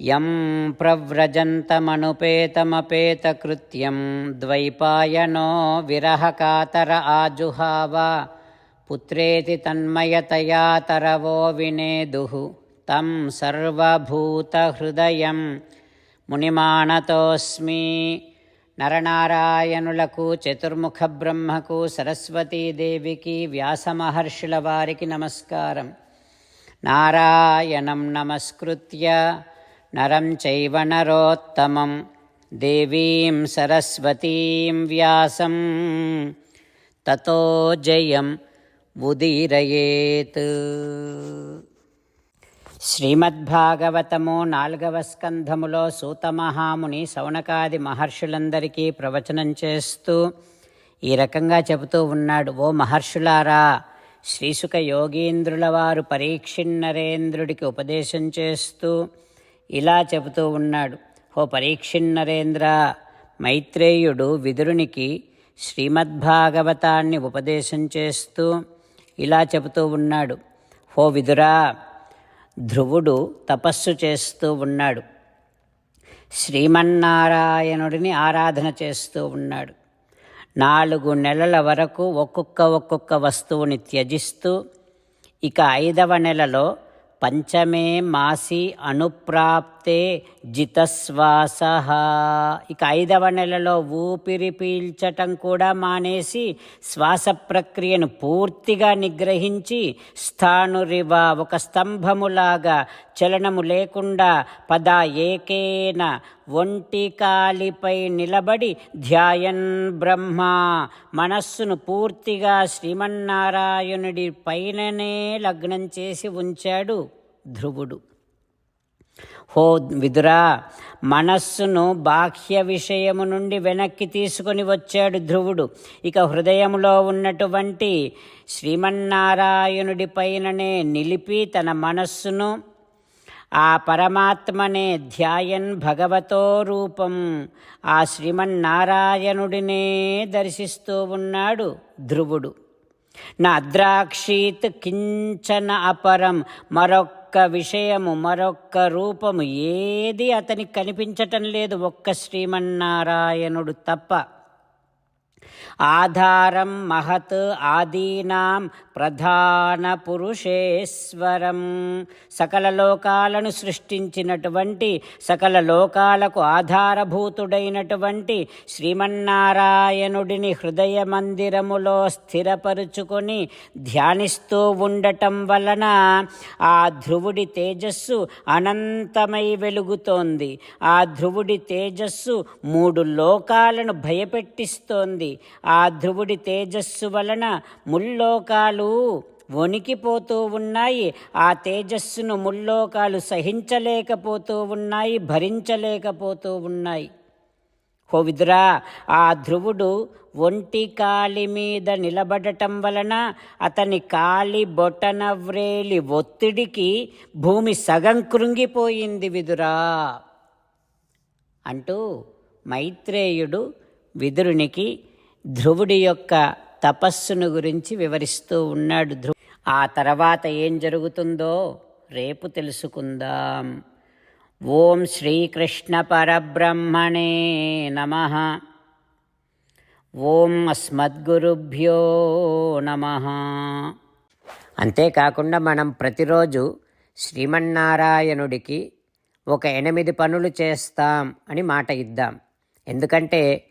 యం ప్రవ్రజంతమనుపేతమపేతకృత్యం ద్వైపాయనో విరహకాతర ఆజుహావ పుత్రేతి తన్మయతయా తరవో వినేదుః తం సర్వభూతహృదయం మునిమాణతోస్మి నరనారాయణులకు చతుర్ముఖ బ్రహ్మకు సరస్వతీదేవికి వ్యాసమహర్షుల వారికి నమస్కారం. నారాయణం నమస్కృత్య. నరం చైవ నరోత్తమం దేవీం సరస్వతీం వ్యాసం తతో జయం ఉదీరయేత్ శ్రీమద్భాగవతము నాలుగవ స్కంధములో సూతమహాముని సౌనకాది మహర్షులందరికీ ప్రవచనం చేస్తూ ఈ రకంగా చెబుతూ ఉన్నాడు ఓ మహర్షులారా శ్రీసుక యోగీంద్రుల వారు పరీక్షిన్నరేంద్రుడికి ఉపదేశం చేస్తూ ఇలా చెబుతూ ఉన్నాడు. ఓ పరీక్షిన్నరేంద్ర మైత్రేయుడు విదురునికి శ్రీమద్భాగవతాన్ని ఉపదేశం చేస్తూ ఇలా చెబుతూ ఉన్నాడు. ఓ విదురా ధ్రువుడు తపస్సు చేస్తూ ఉన్నాడు. శ్రీమన్నారాయణుడిని ఆరాధన చేస్తూ ఉన్నాడు. నాలుగు నెలల వరకు ఒక్కొక్క ఒక్కొక్క వస్తువుని త్యజిస్తూ ఇక ఐదవ నెలలో పంచమే మాసి అనుప్రాప్తే జితశ్వాస ఇక ఐదవ నెలలో ఊపిరి పీల్చటం కూడా మానేసి శ్వాస ప్రక్రియను పూర్తిగా నిగ్రహించి స్థానురివ ఒక స్తంభములాగా చలనము లేకుండా పద ఏకేన ఒంటి కాలిపై నిలబడి ధ్యాయన్ బ్రహ్మ. మనస్సును పూర్తిగా శ్రీమన్నారాయణుడి పైననే లగ్నం చేసి ఉంచాడు. ధ్రువుడు. హో విదురా మనస్సును బాహ్య విషయము నుండి వెనక్కి తీసుకొని వచ్చాడు ధ్రువుడు. ఇక హృదయంలో ఉన్నటువంటి శ్రీమన్నారాయణుడి పైననే నిలిపి తన మనస్సును ఆ పరమాత్మనే ధ్యాయన్ భగవతో రూపం ఆ శ్రీమన్నారాయణుడినే దర్శిస్తూ ఉన్నాడు ధ్రువుడు. నా అద్రాక్షీత్ కించన అపరం మరొక్క విషయము మరొక్క రూపము ఏది అతనికి కనిపించటం లేదు. ఒక్క శ్రీమన్నారాయణుడు తప్ప. ఆధారం మహత్ ఆదీనాం ప్రధాన పురుషేశ్వరం సకల లోకాలను సృష్టించినటువంటి సకల లోకాలకు ఆధారభూతుడైనటువంటి శ్రీమన్నారాయణుడిని హృదయ మందిరములో స్థిరపరుచుకొని ధ్యానిస్తూ ఉండటం వలన ఆ ధ్రువుడి తేజస్సు అనంతమై వెలుగుతోంది. ఆ ధ్రువుడి తేజస్సు మూడు లోకాలను భయపెట్టిస్తోంది. ఆ ధ్రువుడి తేజస్సు వలన ముల్లోకాలు వణికిపోతూ ఉన్నాయి. ఆ తేజస్సును ముల్లోకాలు సహించలేకపోతూ ఉన్నాయి భరించలేకపోతూ ఉన్నాయి. హో విదురా ఆ ధ్రువుడు ఒంటి కాలి మీద నిలబడటం వలన అతని కాలి బొటనవ్రేలి ఒత్తిడికి భూమి సగం కృంగిపోయింది విదురా. అంటూ మైత్రేయుడు విదురునికి ధ్రువుడి యొక్క తపస్సును గురించి వివరిస్తూ ఉన్నాడు ధ్రువు. ఆ తర్వాత ఏం జరుగుతుందో రేపు తెలుసుకుందాం. ఓం శ్రీకృష్ణ పరబ్రహ్మణే నమ. ఓం అస్మద్గురుభ్యో నమ. అంతేకాకుండా మనం ప్రతిరోజు శ్రీమన్నారాయణుడికి ఒక ఎనిమిది పనులు చేస్తాం అని మాట ఇద్దాం. ఎందుకంటే